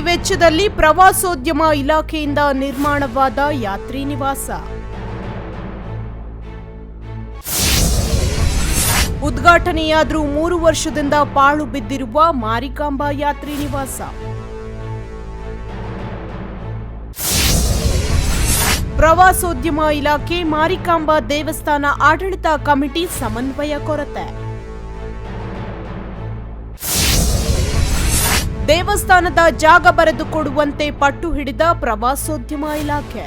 ವೆಚ್ಚದಲ್ಲಿ ಪ್ರವಾಸೋದ್ಯಮ ಇಲಾಖೆಯಿಂದ ನಿರ್ಮಾಣವಾದ ಯಾತ್ರಿ ನಿವಾಸ. ಉದ್ಘಾಟನೆಯಾದರೂ ಮೂರು ವರ್ಷದಿಂದ ಪಾಳು ಬಿದ್ದಿರುವ ಮಾರಿಕಾಂಬಾ ಯಾತ್ರಿ ನಿವಾಸ. ಪ್ರವಾಸೋದ್ಯಮ ಇಲಾಖೆ ಮಾರಿಕಾಂಬಾ ದೇವಸ್ಥಾನ ಆಡಳಿತ ಕಮಿಟಿ ಸಮನ್ವಯ ಕೊರತೆ. ದೇವಸ್ಥಾನದ ಜಾಗ ಬರೆದುಕೊಡುವಂತೆ ಪಟ್ಟು ಹಿಡಿದ ಪ್ರವಾಸೋದ್ಯಮ ಇಲಾಖೆ.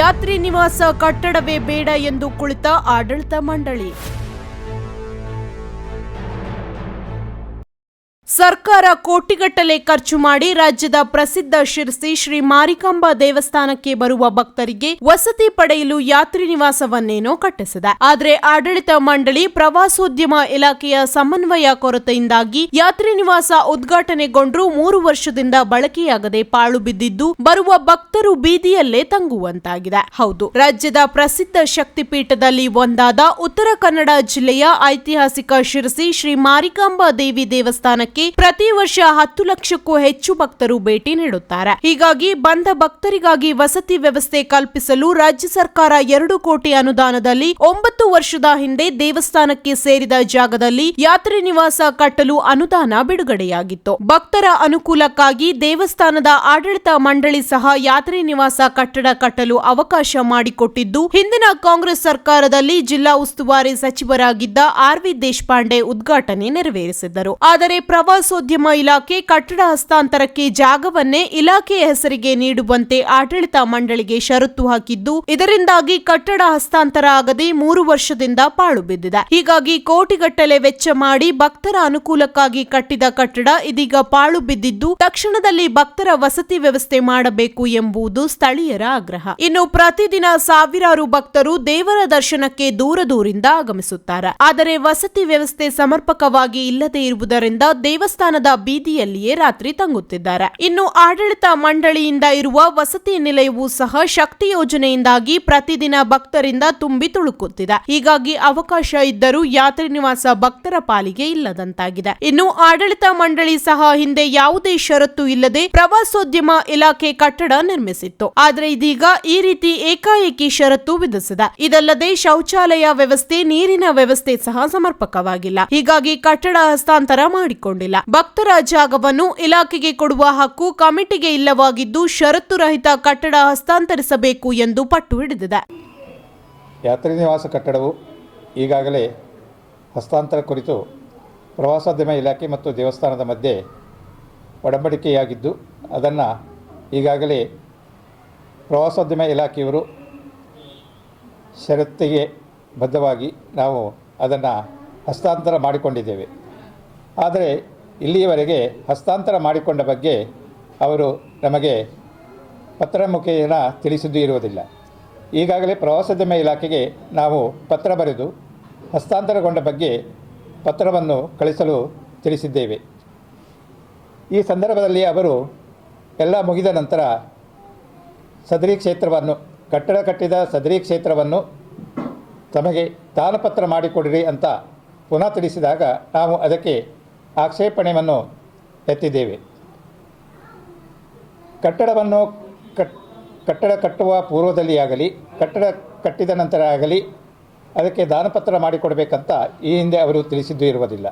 ಯಾತ್ರಿ ನಿವಾಸ ಕಟ್ಟಡವೇ ಬೇಡ ಎಂದು ಕುಳಿತ ಆಡಳಿತ ಮಂಡಳಿ. ಸರ್ಕಾರ ಕೋಟಿಗಟ್ಟಲೆ ಖರ್ಚು ಮಾಡಿ ರಾಜ್ಯದ ಪ್ರಸಿದ್ಧ ಶಿರಸಿ ಶ್ರೀ ಮಾರಿಕಾಂಬಾ ದೇವಸ್ಥಾನಕ್ಕೆ ಬರುವ ಭಕ್ತರಿಗೆ ವಸತಿ ಪಡೆಯಲು ಯಾತ್ರಿ ನಿವಾಸವನ್ನೇನೋ ಕಟ್ಟಿಸಿದೆ. ಆದರೆ ಆಡಳಿತ ಮಂಡಳಿ ಪ್ರವಾಸೋದ್ಯಮ ಇಲಾಖೆಯ ಸಮನ್ವಯ ಕೊರತೆಯಿಂದಾಗಿ ಯಾತ್ರಿ ನಿವಾಸ ಉದ್ಘಾಟನೆಗೊಂಡರೂ ಮೂರು ವರ್ಷದಿಂದ ಬಳಕೆಯಾಗದೆ ಪಾಳು ಬಿದ್ದಿದ್ದು, ಬರುವ ಭಕ್ತರು ಬೀದಿಯಲ್ಲೇ ತಂಗುವಂತಾಗಿದೆ. ಹೌದು, ರಾಜ್ಯದ ಪ್ರಸಿದ್ಧ ಶಕ್ತಿಪೀಠದಲ್ಲಿ ಒಂದಾದ ಉತ್ತರ ಕನ್ನಡ ಜಿಲ್ಲೆಯ ಐತಿಹಾಸಿಕ ಶಿರಸಿ ಶ್ರೀ ಮಾರಿಕಾಂಬಾ ದೇವಿ ದೇವಸ್ಥಾನಕ್ಕೆ ಪ್ರತಿ ವರ್ಷ ಹತ್ತು ಲಕ್ಷಕ್ಕೂ ಹೆಚ್ಚು ಭಕ್ತರು ಭೇಟಿ ನೀಡುತ್ತಾರೆ. ಹೀಗಾಗಿ ಬಂದ ಭಕ್ತರಿಗಾಗಿ ವಸತಿ ವ್ಯವಸ್ಥೆ ಕಲ್ಪಿಸಲು ರಾಜ್ಯ ಸರ್ಕಾರ ಎರಡು ಕೋಟಿ ಅನುದಾನದಲ್ಲಿ ಒಂಬತ್ತು ವರ್ಷದ ಹಿಂದೆ ದೇವಸ್ಥಾನಕ್ಕೆ ಸೇರಿದ ಜಾಗದಲ್ಲಿ ಯಾತ್ರಿ ನಿವಾಸ ಕಟ್ಟಲು ಅನುದಾನ ಬಿಡುಗಡೆಯಾಗಿತ್ತು. ಭಕ್ತರ ಅನುಕೂಲಕ್ಕಾಗಿ ದೇವಸ್ಥಾನದ ಆಡಳಿತ ಮಂಡಳಿ ಸಹ ಯಾತ್ರಿ ನಿವಾಸ ಕಟ್ಟಡ ಕಟ್ಟಲು ಅವಕಾಶ ಮಾಡಿಕೊಟ್ಟಿದ್ದು, ಹಿಂದಿನ ಕಾಂಗ್ರೆಸ್ ಸರ್ಕಾರದಲ್ಲಿ ಜಿಲ್ಲಾ ಉಸ್ತುವಾರಿ ಸಚಿವರಾಗಿದ್ದ ಆರ್ ವಿ ದೇಶಪಾಂಡೆ ಉದ್ಘಾಟನೆ ನೆರವೇರಿಸಿದ್ದರು. ಆದರೆ ಪ್ರವಾಸೋದ್ಯಮ ಇಲಾಖೆ ಕಟ್ಟಡ ಹಸ್ತಾಂತರಕ್ಕೆ ಜಾಗವನ್ನೇ ಇಲಾಖೆಯ ಹೆಸರಿಗೆ ನೀಡುವಂತೆ ಆಡಳಿತ ಮಂಡಳಿಗೆ ಷರತ್ತು ಹಾಕಿದ್ದು, ಇದರಿಂದಾಗಿ ಕಟ್ಟಡ ಹಸ್ತಾಂತರ ಆಗದೆ ಮೂರು ವರ್ಷದಿಂದ ಪಾಳು ಬಿದ್ದಿದೆ. ಹೀಗಾಗಿ ಕೋಟಿಗಟ್ಟಲೆ ವೆಚ್ಚ ಮಾಡಿ ಭಕ್ತರ ಅನುಕೂಲಕ್ಕಾಗಿ ಕಟ್ಟಿದ ಕಟ್ಟಡ ಇದೀಗ ಪಾಳು ಬಿದ್ದಿದ್ದು, ತಕ್ಷಣದಲ್ಲಿ ಭಕ್ತರ ವಸತಿ ವ್ಯವಸ್ಥೆ ಮಾಡಬೇಕು ಎಂಬುದು ಸ್ಥಳೀಯರ ಆಗ್ರಹ. ಇನ್ನು ಪ್ರತಿದಿನ ಸಾವಿರಾರು ಭಕ್ತರು ದೇವರ ದರ್ಶನಕ್ಕೆ ದೂರ ದೂರಿಂದ ಆಗಮಿಸುತ್ತಾರೆ. ಆದರೆ ವಸತಿ ವ್ಯವಸ್ಥೆ ಸಮರ್ಪಕವಾಗಿ ಇಲ್ಲದೇ ಇರುವುದರಿಂದ ದೇವಸ್ಥಾನದ ಬೀದಿಯಲ್ಲಿಯೇ ರಾತ್ರಿ ತಂಗುತ್ತಿದ್ದಾರೆ. ಇನ್ನು ಆಡಳಿತ ಮಂಡಳಿಯಿಂದ ಇರುವ ವಸತಿ ನಿಲಯವು ಸಹ ಶಕ್ತಿ ಯೋಜನೆಯಿಂದಾಗಿ ಪ್ರತಿದಿನ ಭಕ್ತರಿಂದ ತುಂಬಿ ತುಳುಕುತ್ತಿದೆ. ಹೀಗಾಗಿ ಅವಕಾಶ ಇದ್ದರೂ ಯಾತ್ರಿ ನಿವಾಸ ಭಕ್ತರ ಪಾಲಿಗೆ ಇಲ್ಲದಂತಾಗಿದೆ. ಇನ್ನು ಆಡಳಿತ ಮಂಡಳಿ ಸಹ ಹಿಂದೆ ಯಾವುದೇ ಷರತ್ತು ಇಲ್ಲದೆ ಪ್ರವಾಸೋದ್ಯಮ ಇಲಾಖೆ ಕಟ್ಟಡ ನಿರ್ಮಿಸಿತ್ತು. ಆದರೆ ಇದೀಗ ಈ ರೀತಿ ಏಕಾಏಕಿ ಷರತ್ತು ವಿಧಿಸಿದೆ. ಇದಲ್ಲದೆ ಶೌಚಾಲಯ ವ್ಯವಸ್ಥೆ, ನೀರಿನ ವ್ಯವಸ್ಥೆ ಸಹ ಸಮರ್ಪಕವಾಗಿಲ್ಲ. ಹೀಗಾಗಿ ಕಟ್ಟಡ ಹಸ್ತಾಂತರ ಮಾಡಿಕೊಂಡಿಲ್ಲ. ಭಕ್ತರ ಜಾಗವನ್ನು ಇಲಾಖೆಗೆ ಕೊಡುವ ಹಕ್ಕು ಕಮಿಟಿಗೆ ಇಲ್ಲವಾಗಿದ್ದು ಷರತ್ತು ರಹಿತ ಕಟ್ಟಡ ಹಸ್ತಾಂತರಿಸಬೇಕು ಎಂದು ಪಟ್ಟು ಹಿಡಿದಿದೆ. ಯಾತ್ರಿ ನಿವಾಸ ಕಟ್ಟಡವು ಈಗಾಗಲೇ ಹಸ್ತಾಂತರ ಕುರಿತು ಪ್ರವಾಸೋದ್ಯಮ ಇಲಾಖೆ ಮತ್ತು ದೇವಸ್ಥಾನದ ಮಧ್ಯೆ ಒಡಂಬಡಿಕೆಯಾಗಿದ್ದು, ಅದನ್ನು ಈಗಾಗಲೇ ಪ್ರವಾಸೋದ್ಯಮ ಇಲಾಖೆಯವರು ಷರತ್ತಿಗೆ ಬದ್ಧವಾಗಿ ನಾವು ಅದನ್ನು ಹಸ್ತಾಂತರ ಮಾಡಿಕೊಂಡಿದ್ದೇವೆ. ಆದರೆ ಇಲ್ಲಿಯವರೆಗೆ ಹಸ್ತಾಂತರ ಮಾಡಿಕೊಂಡ ಬಗ್ಗೆ ಅವರು ನಮಗೆ ಪತ್ರ ಮುಖೇನ ತಿಳಿಸಿದ್ದು ಇರುವುದಿಲ್ಲ. ಈಗಾಗಲೇ ಪ್ರವಾಸೋದ್ಯಮ ಇಲಾಖೆಗೆ ನಾವು ಪತ್ರ ಬರೆದು ಹಸ್ತಾಂತರಗೊಂಡ ಬಗ್ಗೆ ಪತ್ರವನ್ನು ಕಳಿಸಲು ತಿಳಿಸಿದ್ದೇವೆ. ಈ ಸಂದರ್ಭದಲ್ಲಿ ಅವರು ಎಲ್ಲ ಮುಗಿದ ನಂತರ ಸದರಿ ಕ್ಷೇತ್ರವನ್ನು, ಕಟ್ಟಡ ಕಟ್ಟಿದ ಸದರಿ ಕ್ಷೇತ್ರವನ್ನು ತಮಗೆ ದಾನಪತ್ರ ಮಾಡಿಕೊಡಿರಿ ಅಂತ ಪುನಃ ತಿಳಿಸಿದಾಗ ನಾವು ಅದಕ್ಕೆ ಆಕ್ಷೇಪಣೆಯನ್ನು ಎತ್ತಿದ್ದೇವೆ. ಕಟ್ಟಡವನ್ನು ಕಟ್, ಕಟ್ಟಡ ಕಟ್ಟುವ ಪೂರ್ವದಲ್ಲಿ ಆಗಲಿ ಕಟ್ಟಡ ಕಟ್ಟಿದ ನಂತರ ಆಗಲಿ ಅದಕ್ಕೆ ದಾನಪತ್ರ ಮಾಡಿಕೊಡಬೇಕಂತ ಈ ಹಿಂದೆ ಅವರು ತಿಳಿಸಿದ್ದು ಇರುವುದಿಲ್ಲ.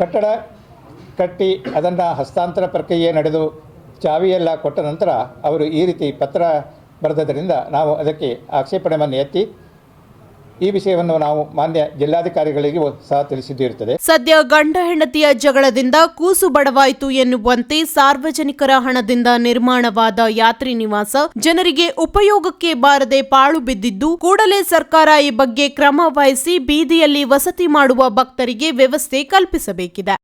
ಕಟ್ಟಡ ಕಟ್ಟಿ ಅದನ್ನು ಹಸ್ತಾಂತರ ಪ್ರಕ್ರಿಯೆ ನಡೆದು ಚಾವಿಯೆಲ್ಲ ಕೊಟ್ಟ ನಂತರ ಅವರು ಈ ರೀತಿ ಪತ್ರ ಬರೆದದ್ದರಿಂದ ನಾವು ಅದಕ್ಕೆ ಆಕ್ಷೇಪಣೆಯನ್ನು ಎತ್ತಿ ಈ ವಿಷಯವನ್ನು ನಾವು ಮಾನ್ಯ ಜಿಲ್ಲಾಧಿಕಾರಿಗಳಿಗೆ ಸಹ ತಿಳಿಸಿದ್ದಿರುತ್ತದೆ. ಸದ್ಯ ಗಂಡ ಹೆಂಡತಿಯ ಜಗಳದಿಂದ ಕೂಸು ಬಡವಾಯಿತು ಎನ್ನುವಂತೆ ಸಾರ್ವಜನಿಕರ ಹಣದಿಂದ ನಿರ್ಮಾಣವಾದ ಯಾತ್ರಿ ನಿವಾಸ ಜನರಿಗೆ ಉಪಯೋಗಕ್ಕೆ ಬಾರದೆ ಪಾಳು ಬಿದ್ದಿದ್ದು, ಕೂಡಲೇ ಸರ್ಕಾರ ಈ ಬಗ್ಗೆ ಕ್ರಮ ವಹಿಸಿ ಬೀದಿಯಲ್ಲಿ ವಸತಿ ಮಾಡುವ ಭಕ್ತರಿಗೆ ವ್ಯವಸ್ಥೆ ಕಲ್ಪಿಸಬೇಕಿದೆ.